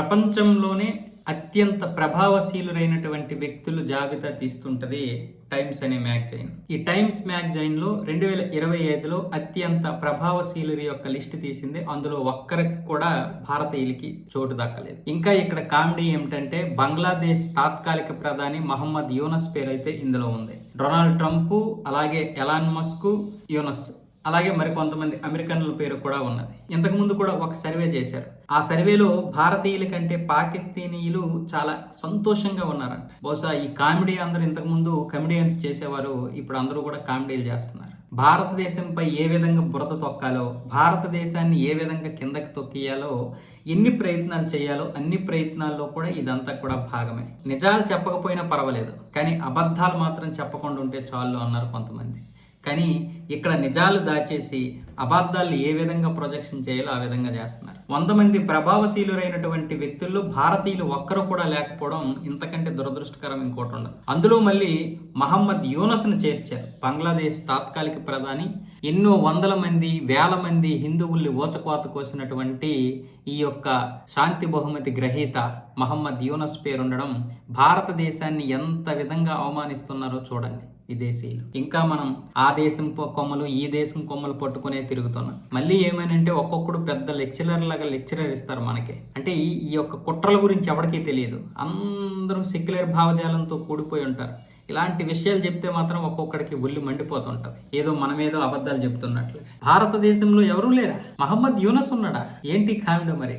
ప్రపంచంలోనే అత్యంత ప్రభావశీలురైనటువంటి వ్యక్తులు జాబితా తీస్తుంటది టైమ్స్ అనే మ్యాగజైన్. ఈ టైమ్స్ మ్యాగజైన్లో రెండు వేల ఇరవై ఐదులో అత్యంత ప్రభావశీలురి యొక్క లిస్ట్ తీసింది. అందులో ఒక్కరికి కూడా భారతీయులకి చోటు దక్కలేదు. ఇంకా ఇక్కడ కామెడీ ఏమిటంటే బంగ్లాదేశ్ తాత్కాలిక ప్రధాని మహమ్మద్ యూనస్ పేరు అయితే ఇందులో ఉంది. డొనాల్డ్ ట్రంప్ అలాగే ఎలాన్ మస్క్ యూనస్ అలాగే మరి కొంతమంది అమెరికన్ల పేరు కూడా ఉన్నది. ఇంతకు ముందు కూడా ఒక సర్వే చేశారు. ఆ సర్వేలో భారతీయుల కంటే పాకిస్తీనీయులు చాలా సంతోషంగా ఉన్నారంట. బహుశా ఈ కామెడీ అందరూ ఇంతకుముందు కమెడియన్స్ చేసేవారు ఇప్పుడు అందరూ కూడా కామెడీలు చేస్తున్నారు. భారతదేశంపై ఏ విధంగా బురద తొక్కాలో భారతదేశాన్ని ఏ విధంగా కిందకి తొక్కియాలో ఎన్ని ప్రయత్నాలు చేయాలో అన్ని ప్రయత్నాల్లో కూడా ఇదంతా కూడా భాగమే. నిజాలు చెప్పకపోయినా పర్వాలేదు కానీ అబద్ధాలు మాత్రం చెప్పకుండా ఉంటే చాలు అన్నారు కొంతమంది. కానీ ఇక్కడ నిజాలు దాచేసి అబద్ధాలు ఏ విధంగా ప్రొజెక్షన్ చేయాలో ఆ విధంగా చేస్తున్నారు. వంద మంది ప్రభావశీలురైనటువంటి వ్యక్తుల్లో భారతీయులు ఒక్కరు కూడా లేకపోవడం ఇంతకంటే దురదృష్టకరం ఇంకోటి ఉండదు. అందులో మళ్ళీ మహమ్మద్ యూనస్ను చేర్చారు. బంగ్లాదేశ్ తాత్కాలిక ప్రధాని. ఎన్నో వందల మంది వేల మంది హిందువుల్ని ఓచకోత కోసినటువంటి ఈ యొక్క శాంతి బహుమతి గ్రహీత మహమ్మద్ యూనస్ పేరుండడం భారతదేశాన్ని ఎంత విధంగా అవమానిస్తున్నారో చూడండి. విదేశీయులు ఇంకా మనం ఆ దేశం కొమ్మలు ఈ దేశం కొమ్మలు పట్టుకునే తిరుగుతున్నాం. మళ్ళీ ఏమైనంటే ఒక్కొక్కడు పెద్ద లెక్చరర్ లాగా లెక్చరర్ ఇస్తారు మనకి. అంటే ఈ ఈ యొక్క కుట్రల గురించి ఎవరికీ తెలియదు. అందరూ సెక్యులర్ భావజాలంతో కూడిపోయి ఉంటారు. ఇలాంటి విషయాలు చెప్తే మాత్రం ఒక్కొక్కడికి ఒళ్ళు మండిపోతుంటది. ఏదో మనమేదో అబద్ధాలు చెప్తున్నట్లు. భారతదేశంలో ఎవరూ లేరా? మహమ్మద్ యూనస్ ఉన్నాడా? ఏంటి కాండ మరి?